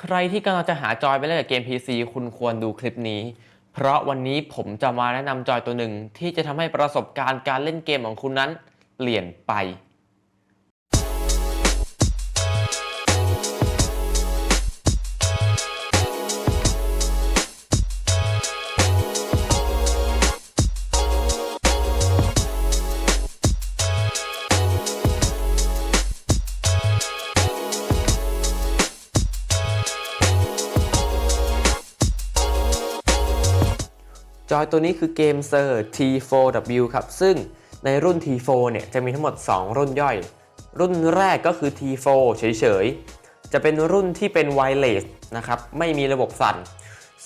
ใครที่กำลังจะหาจอยไปเล่นกับเกม PC คุณควรดูคลิปนี้ เพราะวันนี้ผมจะมาแนะนำจอยตัวหนึ่งที่จะทำให้ประสบการณ์การเล่นเกมของคุณนั้นเปลี่ยนไป จอยตัวนี้คือเกมเซอร์ T4W ครับ ซึ่งในรุ่น T4 เนี่ยจะมีทั้งหมด 2 รุ่นย่อย รุ่นแรกก็คือ T4 เฉยๆ จะเป็นรุ่นที่เป็นไวเลสนะครับ ไม่มีระบบสั่น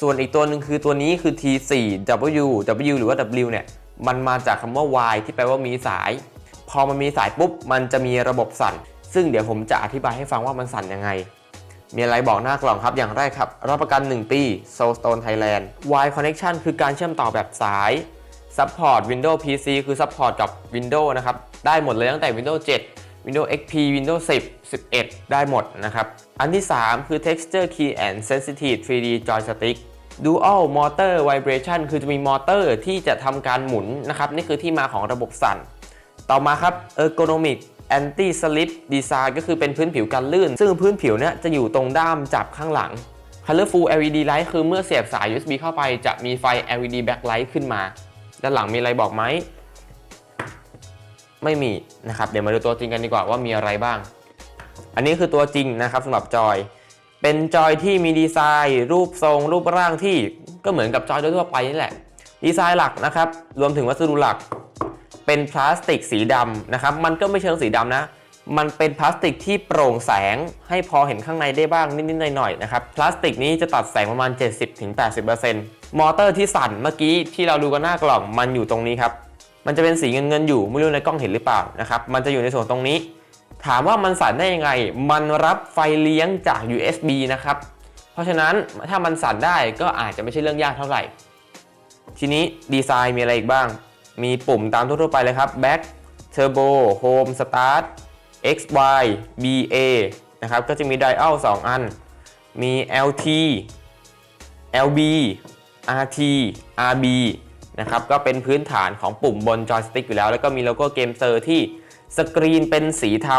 ส่วนอีกตัวหนึ่งคือตัวนี้คือ T4W W หรือว่า W เนี่ย มันมาจากคำว่า Y ที่แปลว่ามีสาย พอมันมีสายปุ๊บ มันจะมีระบบสั่น ซึ่งเดี๋ยวผมจะอธิบายให้ฟังว่ามันสั่นยังไง มีอะไรบอกหน้ากล่องครับ อย่างแรกครับ รับประกัน 1 ปี Soulstone Thailand Y Connection คือการเชื่อมต่อแบบสาย Support Windows PC คือ Support กับ Windows นะครับ ได้หมดเลยตั้งแต่ Windows 7 Windows XP Windows 10 11 ได้หมดนะครับ อันที่ 3 คือ Texture Key and Sensitive 3D Joystick Dual Motor Vibration คือจะมีมอเตอร์ที่จะทำการหมุนนะครับ นี่คือที่มาของระบบสั่น ต่อมาครับ Ergonomic Anti Slip Design ก็คือเป็นพื้นผิวกันลื่น ซึ่งพื้นผิวเนี่ยจะอยู่ตรงด้ามจับข้างหลัง Colorful LED Light คือเมื่อเสียบสาย USB เข้าไปจะมีไฟ LED Backlight ขึ้นมา ด้านหลังมีอะไรบอกไหม ไม่มีนะครับ เดี๋ยวมาดูตัวจริงกันดีกว่าว่ามีอะไรบ้าง อันนี้คือตัวจริงนะครับสำหรับจอย เป็นจอยที่มีดีไซน์ รูปทรง รูปร่างที่ก็เหมือนกับจอยทั่วไปนี่แหละ ดีไซน์หลักนะครับ รวมถึงวัสดุหลัก เป็นพลาสติกสีดำนะครับ มันก็ไม่เชิงสีดำนะ มันเป็นพลาสติกที่โปร่งแสงให้พอเห็นข้างในได้บ้างนิดๆหน่อยๆนะครับ พลาสติกนี้จะตัดแสงประมาณ 70-80%มอเตอร์ที่สั่นเมื่อกี้ที่เราดูกันหน้ากล่องมันอยู่ตรงนี้ครับ มันจะเป็นสีเงินเงินๆอยู่ไม่รู้ในกล้องเห็นหรือเปล่านะครับ มันจะอยู่ในส่วนตรงนี้ ถามว่ามันสั่นได้ยังไง มันรับไฟเลี้ยงจาก USB นะครับ เพราะฉะนั้นถ้ามันสั่นได้ก็อาจจะไม่ใช่เรื่องยากเท่าไหร่ ทีนี้ดีไซน์มีอะไรอีกบ้าง มีปุ่มตามทั่วๆไปเลยครับ Back Turbo Home Start X Y B A นะครับ ก็จะมี Dial 2อัน มี LT LB RT RB นะครับ ก็เป็นพื้นฐานของปุ่มบนจอยสติ๊กอยู่แล้ว แล้วก็มีโลโก้เกมเซอร์ที่สกรีนเป็นสีเทา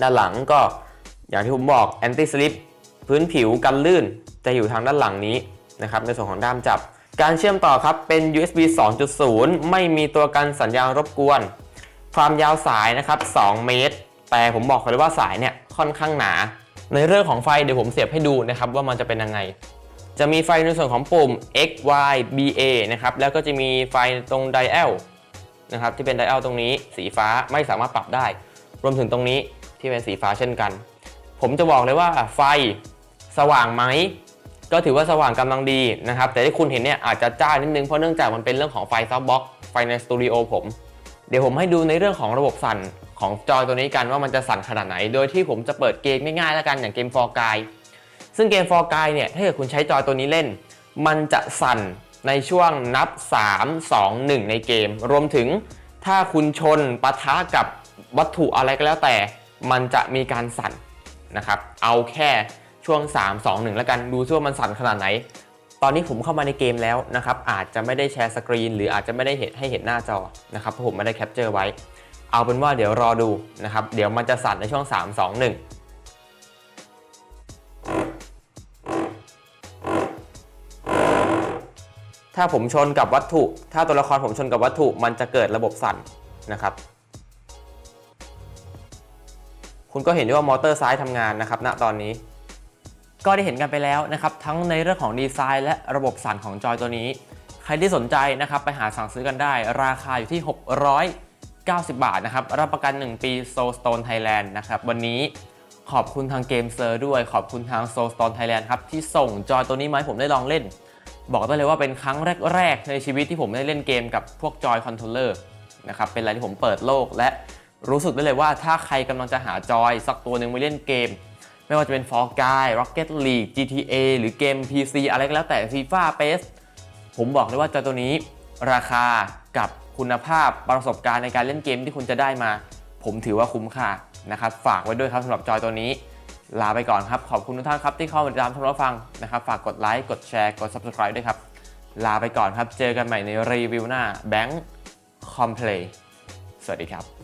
ด้านหลังก็อย่างที่ผมบอก Anti Slip พื้นผิวกันลื่นจะอยู่ทางด้านหลังนี้นะครับ ในส่วนของด้ามจับ การเชื่อมต่อครับเป็น USB 2.0 ไม่มีตัวกันสัญญาณรบกวน ความยาวสายนะครับ 2 เมตร แต่ผมบอกเลยว่าสายเนี่ยค่อนข้างหนา ในเรื่องของไฟเดี๋ยวผมเสียบให้ดูนะครับว่ามันจะเป็นยังไง จะมีไฟในส่วนของปุ่ม X Y B A นะครับ แล้วก็จะมีไฟตรง dial นะครับที่เป็น dial ตรงนี้สีฟ้าไม่สามารถปรับได้ รวมถึงตรงนี้ที่เป็นสีฟ้าเช่นกัน ผมจะบอกเลยว่าไฟสว่างไหม ก็ถือว่าสว่างกำลังดีนะครับ แต่ที่คุณเห็นเนี่ยอาจจะจ้านิดนึงเพราะเนื่องจากมันเป็นเรื่องของไฟซับบ็อกไฟในสตูดิโอผม เดี๋ยวผมให้ดูในเรื่องของระบบสั่นของจอยตัวนี้กันว่ามันจะสั่นขนาดไหน โดยที่ผมจะเปิดเกมง่ายๆแล้วกันอย่างเกม For Guy ซึ่งเกม For Guy เนี่ยถ้าเกิดคุณใช้จอยตัวนี้เล่น มันจะสั่นในช่วงนับ 3 2 1 ในเกม รวมถึงถ้าคุณชนปะทะกับวัตถุอะไรก็แล้วแต่ มันจะมีการสั่นนะครับ เอาแค่ ช่วง 3 2 1 แล้วกันดูซิว่ามันสั่นขนาดไหน ตอนนี้ผมเข้ามาในเกมแล้วนะครับอาจจะไม่ได้แชร์สกรีนหรืออาจจะไม่ได้เห็นให้เห็นหน้าจอนะครับเพราะผมไม่ได้แคปเจอร์ไว้ เอาเป็นว่าเดี๋ยวรอดูนะครับเดี๋ยวมันจะสั่นในช่วง 3 2 1ถ้าผมชนกับวัตถุ ถ้าตัวละครผมชนกับวัตถุ มันจะเกิดระบบสั่นนะครับ คุณก็เห็นได้ว่ามอเตอร์ซ้ายทำงานนะครับ ณ ตอนนี้ ก็ได้เห็นกันไปแล้วนะครับ ทั้งในเรื่องของดีไซน์และระบบสั่นของจอยตัวนี้ ใครที่สนใจนะครับไปหาสั่งซื้อกันได้ ราคาอยู่ที่ 690 บาทนะครับ รับประกัน 1 ปี Soulstone Thailand นะครับ วันนี้ขอบคุณทางเกมเซอร์ด้วย ขอบคุณทาง Soulstone Thailand ครับ ที่ส่งจอยตัวนี้มาให้ผมได้ลองเล่น บอกได้เลยว่าเป็นครั้งแรกๆ ในชีวิตที่ผมได้เล่นเกมกับพวกจอยคอนโทรลเลอร์นะครับ เป็นอะไรที่ผมเปิดโลกและรู้สึกได้เลยว่าถ้าใครกำลังจะหาจอยสักตัวหนึ่งไปเล่นเกม ไม่ว่าจะเป็น Fall Guy Rocket League GTA หรือเกม PC อะไรก็แล้วแต่ FIFA PES ผมบอกเลยว่าจอตัวนี้ราคากับคุณภาพประสบการณ์ในการเล่นเกมที่คุณจะได้มา ผมถือว่าคุ้มค่านะครับ ฝากไว้ด้วยครับสำหรับจอยตัวนี้ ลาไปก่อนครับ ขอบคุณทุกท่านครับที่เข้ามาติดตามชมรับฟังนะครับ ฝากกดไลค์กดแชร์กด subscribe ด้วยครับ ลาไปก่อนครับ เจอกันใหม่ในรีวิวหน้า Bank Complay สวัสดีครับ